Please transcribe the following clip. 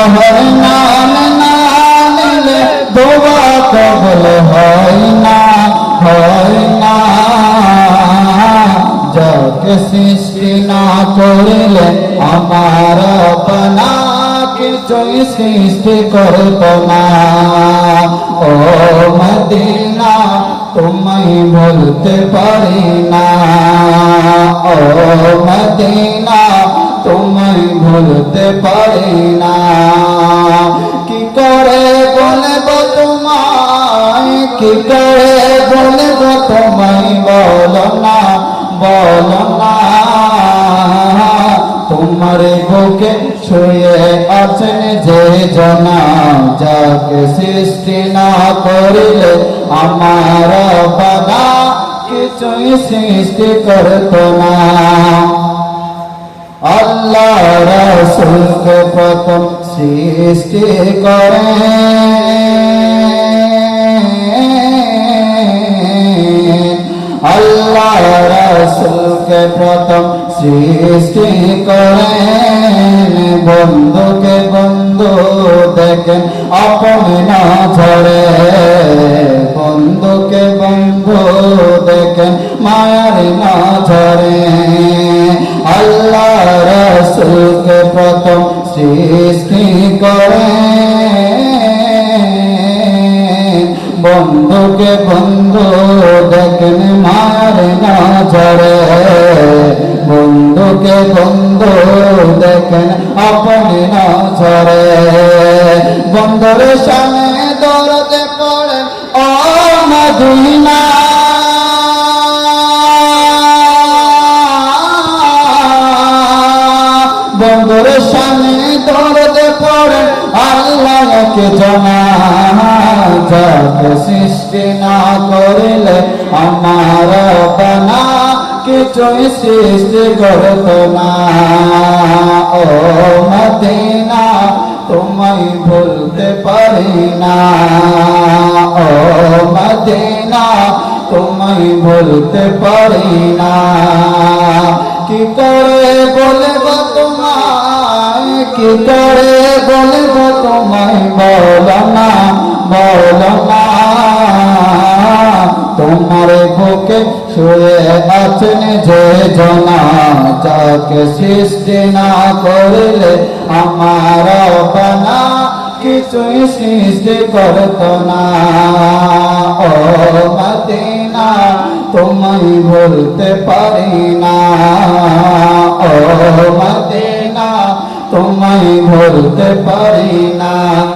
আল্লাহর নাম না দোয়া কবল হয় না হয় না যাকে সৃষ্টি না করিলে আমার আপনা কিছুই ও মদিনা তোমায় বলতে পারি না ও মদিনা, তোমায় ভুলতে পারি না। কি তোমায়, বলো না বলো না। তোমার বুকে শুয়ে আছেন যে জনা, যাকে সৃষ্টি না করিলে আমার বাবা কিছুই সৃষ্টি করত না। আল্লাহ রসুলকে প্রথম সৃষ্টি আল্লাহ রসুলকে প্রথম সৃষ্টি করেন। বন্ধুকে বন্ধু দেখেন, আপন না ঝরে বন্ধুকে বন্ধু দেখেন, মায়ার না ঝরে আল্লাহ রসুলকে প্রথম সৃষ্টি করে বন্ধুকে বন্ধু দেখেন মার না ঝরে। বন্ধুকে বন্ধু দেখেন আপনি না ঝরে। বন্ধুর সামনে দৌড়তে পড়েন ও মদিনা বন্ধুর সামনে দৌড়তে পড়ে আল্লাহকে জানা। যাকে সৃষ্টি না করিলে আমার বানা, কিছুই সৃষ্টি করত না। ও মদিনা, তোমায় ভুলতে পারি না। ও মদিনা, তোমায় ভুলতে পারি না। কি করে বলব তোমায়, কি করে বলব তোমায়, বল না। তোমার বুকে শুয়ে আছেন যে জনা যাকে সৃষ্টি না করলে আমার বানা কিছুই সৃষ্টি করত না। ও মদিনা, তোমায় বলতে পারি না। ও মদিনা, তোমায় বলতে পারি